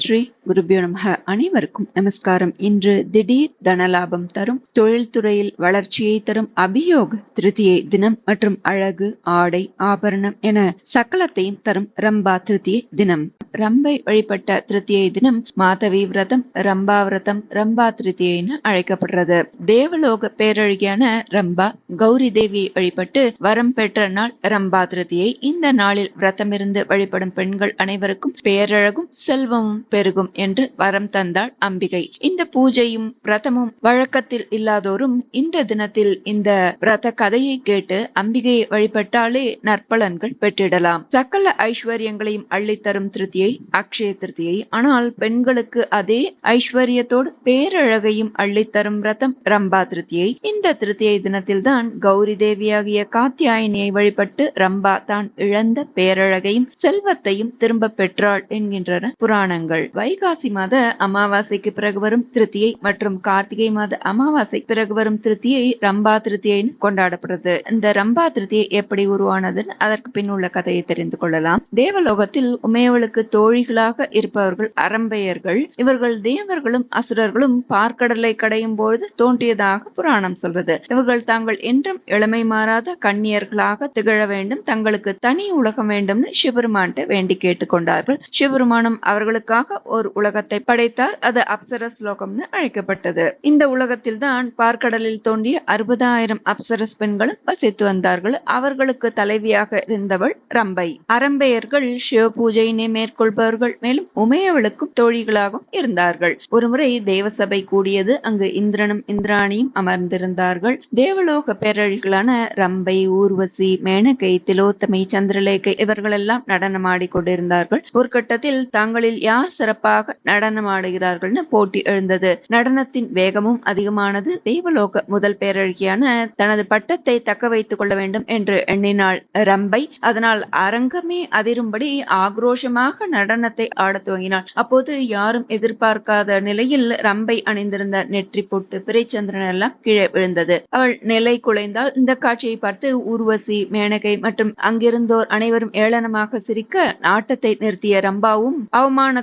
ஸ்ரீ குருபியோ நமக. அனைவருக்கும் நமஸ்காரம். இன்று திடீர் தனலாபம் தரும் தொழில்துறையில் வளர்ச்சியை தரும் அபியோக திருதியை தினம் மற்றும் அழகு ஆடை ஆபரணம் என சகலத்தையும் தரும் ரம்பா திருதியை தினம். ரம்பை வழிபட்ட திருத்தியை தினம் மாதவி விரதம் ரம்பா விரதம் ரம்பா திருத்தியைன்னு என அழைக்கப்படுறது. தேவலோக பேரழகியான ரம்பா கௌரி தேவியை வழிபட்டு வரம் பெற்ற நாள் ரம்பா திருத்தியை இந்த நாளில் விரதமிருந்து வழிபடும் பெண்கள் அனைவருக்கும் பேரழகும் செல்வமும் பெருகும் என்று வரம் தந்தாள் அம்பிகை. இந்த பூஜையும் விரதமும் வழக்கத்தில் இல்லாதோரும் இந்த தினத்தில் இந்த விரத கதையை கேட்டு அம்பிகையை வழிபட்டாலே நற்பலன்கள் பெற்றிடலாம். சகல ஐஸ்வர்யங்களையும் அள்ளித்தரும் திருத்தியை அக்ஷய திருத்தியை. ஆனால் பெண்களுக்கு அதே ஐஸ்வர்யத்தோடு பேரழகையும் அள்ளித்தரும் விரதம் ரம்பா திருத்தியை. இந்த திருத்தியை தினத்தில் தான் கௌரி தேவியாகிய காத்தியாயினியை வழிபட்டு ரம்பா தான் இழந்த பேரழகையும் செல்வத்தையும் திரும்ப பெற்றாள் என்கின்றன புராணங்கள். வைகாசி மாத அமாவாசைக்கு பிறகு வரும் திருத்தியை மற்றும் கார்த்திகை மாத அமாவாசை பிறகு வரும் திருத்தியை ரம்பா திருத்தியைன்னு கொண்டாடப்படுறது. இந்த ரம்பா திருத்தியை எப்படி உருவானதுன்னு அதற்கு பின் உள்ள கதையை தெரிந்து கொள்ளலாம். தேவலோகத்தில் உமையவளுக்கு தோழிகளாக இருப்பவர்கள் அரம்பையர்கள் இவர்கள் தேவர்களும் அசுரர்களும் பார்க்கடலை கடையும் பொழுது தோன்றியதாக புராணம் சொல்றது. இவர்கள் தாங்கள் என்றும் இளமை மாறாத கண்ணியர்களாக திகழ வேண்டும். தங்களுக்கு தனி உலகம் வேண்டும்னு சிவபெருமான்கிட்ட வேண்டி கேட்டுக்கொண்டார்கள். சிவபெருமானம் அவர்களுக்காக ஒரு உலகத்தை படைத்தார். அது அப்சரஸ் லோகம்னு அழைக்கப்பட்டது. இந்த உலகத்தில் தான் பார்க்கடலில் தோண்டிய அறுபதாயிரம் அப்சரஸ் பெண்களும் வசித்து வந்தார்கள். அவர்களுக்கு தலைவியாக இருந்தவள் ரம்பை. அரம்பையர்கள் சிவ பூஜையினை மேற்கொள்பவர்கள் மேலும் உமையவளுக்கும் தோழிகளாகவும் இருந்தார்கள். ஒருமுறை தேவசபை கூடியது அங்கு இந்திரனும் இந்திராணியும் அமர்ந்திருந்தார்கள். தேவலோக பேரழிகளான ரம்பை ஊர்வசி மேனகை திலோத்தமை சந்திரலேகை இவர்களெல்லாம் நடனமாடி கொண்டிருந்தார்கள். ஒரு கட்டத்தில் தாங்களில் யார் சிறப்பாக நடனமாடுகிறார்கள்னு போட்டி எழுந்தது. நடனத்தின் வேகமும் அதிகமானது தெய்வலோக முதல் பேரழகியான தனது பட்டத்தை தக்க வைத்துக் கொள்ள வேண்டும் என்று எண்ணினாள் ரம்பை. அதனால் அரங்கமே அதிரும்படி ஆக்ரோஷமாக நடனத்தை ஆடத் துவங்கினாள். அப்போது யாரும் எதிர்பார்க்காத நிலையில் ரம்பை அணிந்திருந்த நெற்றி போட்டு பிறைச்சந்திரன் எல்லாம் கீழே விழுந்தது. அவள் நிலை குலைந்தால் இந்த காட்சியை பார்த்து ஊர்வசி மேனகை மற்றும் அங்கிருந்தோர் அனைவரும் ஏளனமாக சிரிக்க நாட்டத்தை நிறுத்திய ரம்பாவும்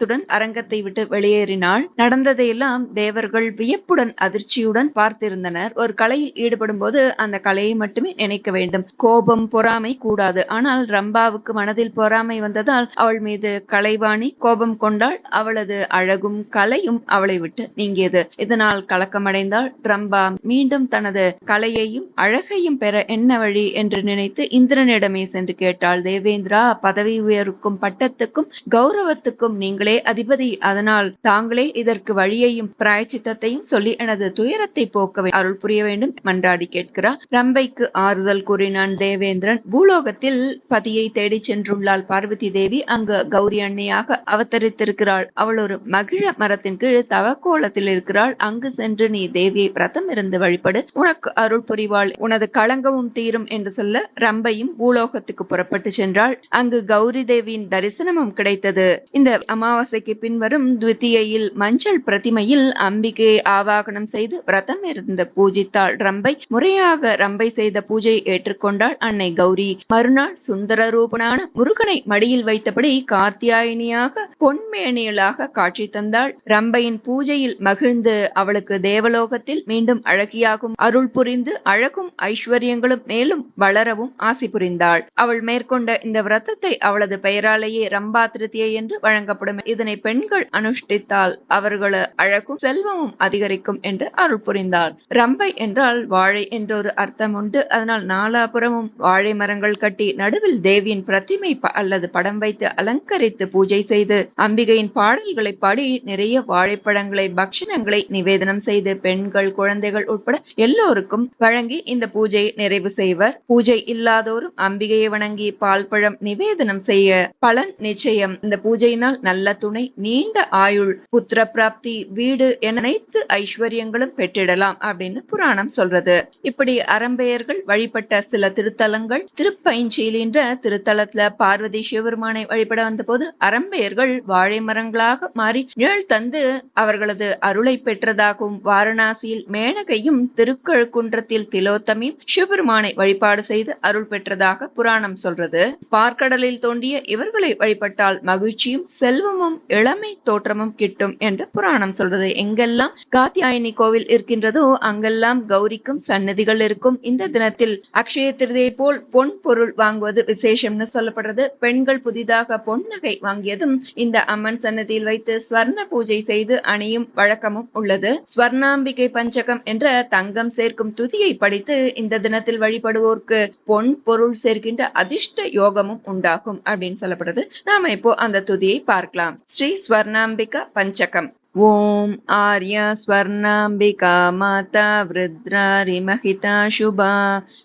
கோபத்துடன் அரங்கத்தை விட்டு வெளியேறினாள். நடந்ததையெல்லாம் தேவர்கள் வியப்புடன் அதிர்ச்சியுடன் பார்த்திருந்தனர். ஒரு கலையில் ஈடுபடும் போது அந்த கலையை மட்டுமே நினைக்க வேண்டும். கோபம் பொறாமை கூடாது. ஆனால் ரம்பாவுக்கு மனதில் பொறாமை வந்ததால் அவள் மீது கலைவாணி கோபம் கொண்டாள். அவளது அழகும் கலையும் அவளை விட்டு நீங்கியது. இதனால் கலக்கமடைந்தாள் ரம்பா. மீண்டும் தனது கலையையும் அழகையும் பெற என்ன வழி என்று நினைத்து இந்திரனிடமே சென்று கேட்டாள். தேவேந்திரா பதவி உயருக்கும் பட்டத்துக்கும் கௌரவத்துக்கும் நீங்களே அதிபதி. அதனால் தாங்களே இதற்கு வழியையும் பிராயச்சித்தத்தையும் சொல்லி எனது துயரத்தை போக்கவே அருள் புரிய வேண்டும் மன்றாடி கேட்கிறார். ரம்பைக்கு ஆறுதல் கூறினான் தேவேந்திரன். பூலோகத்தில் பதியை தேடி சென்றுள்ளாள் பார்வதி தேவி. அங்கு கௌரி அன்னையாக அவதரித்திருக்கிறாள். அவள் ஒரு மகிழ மரத்தின் கீழ் தவக்கோலத்தில் இருக்கிறாள். அங்கு சென்று நீ தேவியை பிரதம் இருந்து வழிபடு. உனக்கு அருள் புரிவாள். உனது களங்கமும் தீரும் என்று சொல்ல ரம்பையும் பூலோகத்துக்கு புறப்பட்டு சென்றாள். அங்கு கௌரி தேவியின் தரிசனமும் கிடைத்தது. இந்த அமாவாசை அமாவாசைக்கு பின்வரும் துவித்தியையில் மஞ்சள் பிரதிமையில் அம்பிகையை ஆவாகனம் செய்து விரதம் இருந்த பூஜித்தாள் ரம்பை முறையாக ரம்பை செய்த பூஜையை ஏற்றுக்கொண்டாள் அன்னை கௌரி. மறுநாள் சுந்தர ரூபனான முருகனை மடியில் வைத்தபடி கார்த்தியாயினியாக பொன்மேனியலாக காட்சி தந்தாள். ரம்பையின் பூஜையில் மகிழ்ந்து அவளுக்கு தேவலோகத்தில் மீண்டும் அழகியாகும் அருள் புரிந்து அழகும் ஐஸ்வர்யங்களும் மேலும் வளரவும் ஆசி புரிந்தாள். அவள் மேற்கொண்ட இந்த விரதத்தை அவளது பெயராலேயே ரம்பா திருத்தியை என்று வழங்கப்படும் இதனை பெண்கள் அனுஷ்டித்தால் அவர்கள அழகும் செல்வமும் அதிகரிக்கும் என்று அருள் புரிந்தார். ரம்பை என்றால் வாழை என்றொரு அர்த்தம் உண்டு. அதனால் நாலாபுறமும் வாழை மரங்கள் கட்டி நடுவில் தேவியின் பிரதிமை அல்லது படம் வைத்து அலங்கரித்து பூஜை செய்து அம்பிகையின் பாடல்களை பாடி நிறைய வாழைப்பழங்களை பக்ஷணங்களை நிவேதனம் செய்து பெண்கள் குழந்தைகள் உட்பட எல்லோருக்கும் வழங்கி இந்த பூஜையை நிறைவு செய்வர். பூஜை இல்லாதோரும் அம்பிகையை வணங்கி பால் பழம் நிவேதனம் செய்ய பலன் நிச்சயம். இந்த பூஜையினால் நல்ல துணை நீண்ட ஆயுள் புத்திர பிராப்தி வீடு என அனைத்து ஐஸ்வர்யங்களும் பெற்றிடலாம் அப்படின்னு புராணம் சொல்றது. இப்படி அரம்பெயர்கள் வழிபட்ட சில திருத்தலங்கள் திருப்பைஞ்சீலின்ற திருத்தலத்துல பார்வதி சிவபெருமானை வழிபட வந்தபோது அரம்பெயர்கள் வாழை மரங்களாக மாறி நிழல் தந்து அவர்களது அருளை பெற்றதாகவும் வாரணாசியில் மேனகையும் திருக்கழுக்குன்றத்தில் திலோத்தமியும் சிவபெருமானை வழிபாடு செய்து அருள் பெற்றதாக புராணம் சொல்றது. பார்க்கடலில் தோண்டிய இவர்களை வழிபட்டால் மகிழ்ச்சியும் செல்வமும் செல்வமும் இளமை தோற்றமும் கிட்டும் என்று புராணம் சொல்றது. எங்கெல்லாம் காத்தியாயினி கோவில் இருக்கின்றதோ அங்கெல்லாம் கௌரிக்கும் சன்னதிகள் இருக்கும். இந்த தினத்தில் அக்ஷய திருதியை போல் பொன் பொருள் வாங்குவது விசேஷம்னு சொல்லப்படுறது. பெண்கள் புதிதாக பொன்னகை வாங்கியதும் இந்த அம்மன் சன்னதியில் வைத்து ஸ்வர்ண பூஜை செய்து அணியும் வழக்கமும் உள்ளது. ஸ்வர்ணாம்பிகை பஞ்சகம் என்ற தங்கம் சேர்க்கும் துதியை படித்து இந்த தினத்தில் வழிபடுவோருக்கு பொன் பொருள் சேர்க்கின்ற அதிர்ஷ்ட யோகமும் உண்டாகும் அப்படின்னு சொல்லப்படுது. நாம இப்போ அந்த துதியை பார்க்கலாம். ஸ்ரீ ஸ்வர்ணாம்பிகா பஞ்சகம் ॐ आर्या स्वर्णाम्बिका माता वृद्रारिमहिता शुभा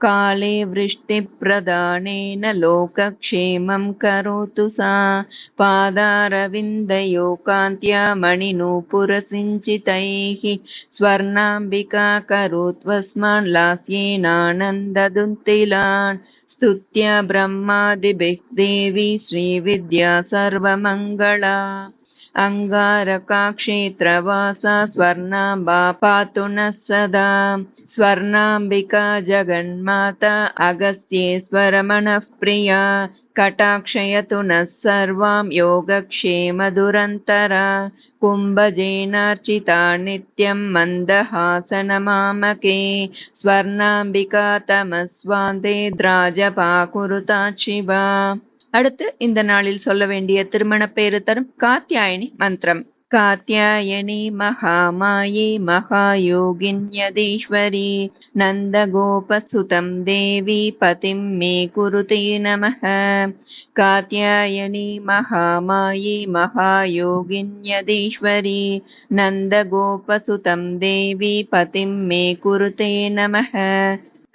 काले वृष्टिप्रदानेन लोकक्षेमं करोतु सा। पादारविन्दयो कान्त्या मणिनूपुरसिञ्चितैः स्वर्णाम्बिका करोत्वस्मान् लास्येनानन्ददुन्तिलान्। स्तुत्या ब्रह्मादिभिः देवी श्रीविद्या सर्वमङ्गला अङ्गारकाक्षेत्रवासा स्वर्णाम्बा पातु नः सदा स्वर्णाम्बिका जगन्माता अगस्त्येश्वरमणः प्रिया कटाक्षयतु नः सर्वां योगक्षेमदुरन्तरा। कुम्भजेनार्चिता नित्यं मन्दहासनमामके। स्वर्णाम्बिका तमस्वान्ते द्राजपाकुरुता शिवा அடுத்து இந்த நாளில் சொல்ல வேண்டிய திருமண பேரு தரும் காத்தியாயனி மந்திரம் कात्यायनी महामाये महायोगिन्यदीश्वरी नन्दगोपसुतं देवी पतिं मे कुरुते नमः कात्यायनी महामाये महायोगिन्यदीश्वरी नन्दगोपसुतं देवी पतिं मे कुरुते नमः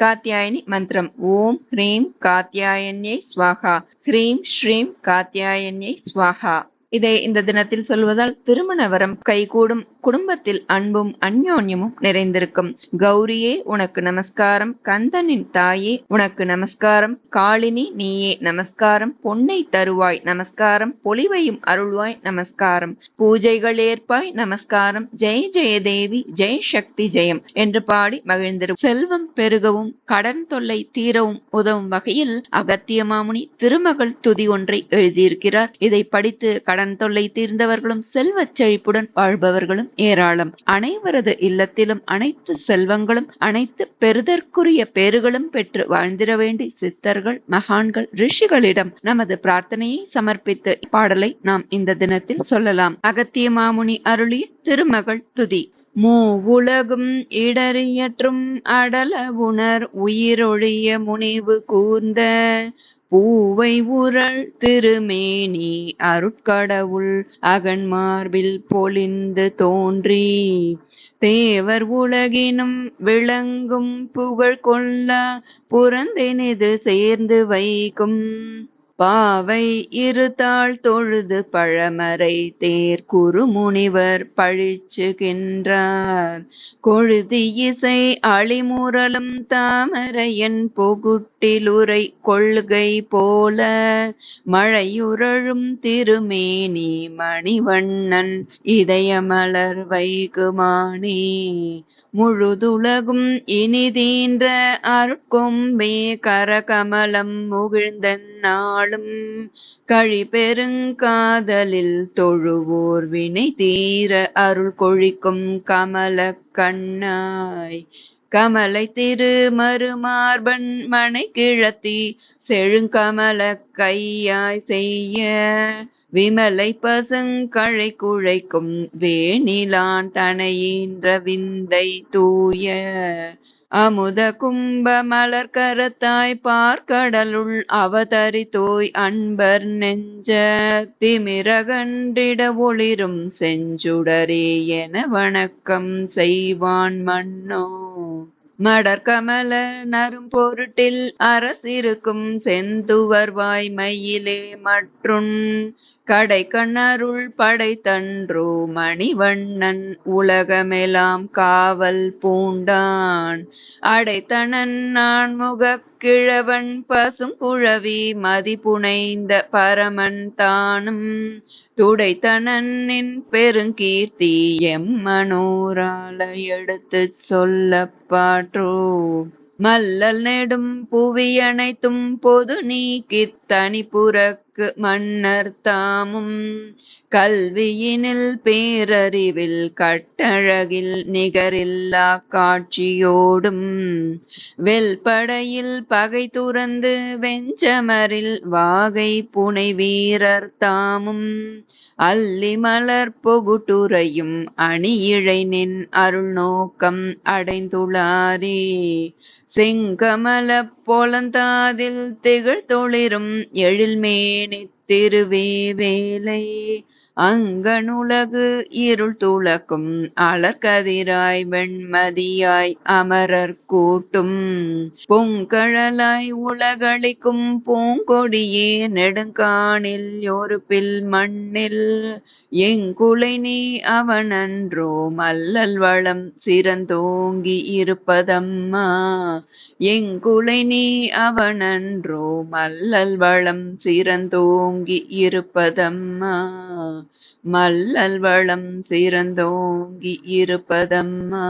காத்தியாயனி மந்திரம் ஓம் ஹ்ரீம் காத்தியாயன்யை ஸ்வாகா ஹ்ரீம் ஸ்ரீம் காத்தியாயன்யை ஸ்வாகா இதை இந்த தினத்தில் சொல்வதால் திருமண வரம் கைகூடும் குடும்பத்தில் அன்பும் அந்யோன்யமும் நிறைந்திருக்கும். கௌரியே உனக்கு நமஸ்காரம். கந்தனின் தாயே உனக்கு நமஸ்காரம். காளினி நீயே நமஸ்காரம். பொன்னை தருவாய் நமஸ்காரம். பொலிவையும் அருள்வாய் நமஸ்காரம். பூஜைகள் ஏற்பாய் நமஸ்காரம். ஜெய ஜெய தேவி ஜெய சக்தி ஜெயம் என்று பாடி மகிழ்ந்திரு. செல்வம் பெருகவும் கடன் தொல்லை தீரவும் உதவும் வகையில் அகத்திய மாமுனி திருமகள் துதி ஒன்றை எழுதியிருக்கிறார். இதை படித்து கடன் தொல்லை தீர்ந்தவர்களும் செல்வச் செழிப்புடன் வாழ்பவர்களும் ஏராளம். அனைவரது இல்லத்திலும் அனைத்து செல்வங்களும் அனைத்து பெறுதற்குரிய பேறுகளும் பெற்று வாழ்ந்திட வேண்டி சித்தர்கள் மகான்கள் ரிஷிகளிடம் நமது பிரார்த்தனையை சமர்ப்பித்து பாடலை நாம் இந்த தினத்தில் சொல்லலாம். அகத்திய மாமுனி அருளிய திருமகள் துதி. மூ உலகும் இடறியற்றும் அடல உணர் உயிரொழிய முனைவு கூர்ந்த பூவை உரள் திருமேனி அருட்கடவுள் அகன் மார்பில் பொழிந்து தோன்றி. தேவர் உலகினும் விளங்கும் புகழ் கொள்ள புறந்தெனிது சேர்ந்து வைக்கும். பாவை இருதாள் தொழுது பழமறை தேர் குறுமுனிவர் பழிச்சுகின்றார். கொழுதி இசை அழிமுரலும் தாமரையன் பொகுட்டிலுரை கொள்கை போல மழையுரழும் திருமேனி மணிவண்ணன் இதயமலர் வைகுமானே. முழுதுலகும் இனிதீன்ற அருட்கொம்பே கரகமலம் முகிழ்ந்த நாளும் கழிபெருங்காதலில் தொழுவோர் வினை தீர அருள் கொழிக்கும் கமல கண்ணாய். கமலை திரு மறுமார்பன் மனை கிழத்தி செழுங்கமல கையாய் செய்ய விமலை பசுங்கழை குழைக்கும் வேணிலான் தனையின்ற விந்தை தூய அமுத கும்ப மலர் கரத்தாய் பார்க்கடலுள் அவதரித்தோய் அன்பர் நெஞ்ச திமிரகன்றிட ஒளிரும் செஞ்சுடரே என வணக்கம் செய்வான் மன்னோ. மடற்கமல நரும் பொருட்டில் அரசிருக்கும் செந்துவர் வாய்மையிலே மற்றும் கடை கண்ணருள் படைத்தன்றோ மணிவண்ணன் உலகமெல்லாம் காவல் பூண்டான். அடைத்தனன் நான் முகக் கிழவன் பசுங்குழவி மதிப்புனைந்த பரமன் தானும். துடைத்தனன்னின் பெருங்கீர்த்தி எம்மனோரால எடுத்துச் சொல்லப் மல்லல் நெடும் புவியனைத்தும் பொது நீக்கித் தனிப்புறக் மன்னர்க்கு மன்னர் தாமும் கல்வியினில் பேரறிவில் கட்டழகில் நிகரில்லா காட்சியோடும் வெல்படையில் பகை துறந்து வெஞ்சமரில் வாகை புனை வீரர் தாமும் அல்லி மலர் பொகுட்டுரையும் அணியிழை நின் அருள் நோக்கம் அடைந்துளாரே. செங்கமல பொலந்தாதில் திகழ் திகழ்தொளிரும் எழில்மேனி திருவேவேலை. அங்கனுலகு இருள் துளக்கும் அலர்கதிராய் வெண்மதியாய் அமரர் கூட்டும். பொங்கழலாய் உலகளிக்கும் பூங்கொடியே நெடுங்காணில் ஒரு பில் மண்ணில். எங்குலை நீ அவனன்றோ மல்லல் வளம் சிறந்தோங்கி இருப்பதம்மா. எங்குலை நீ அவனன்றோ மல்லல் வளம் சிறந்தோங்கி இருப்பதம்மா. மல்லல் வளம் சிறந்தோங்கி இருப்பதம்மா.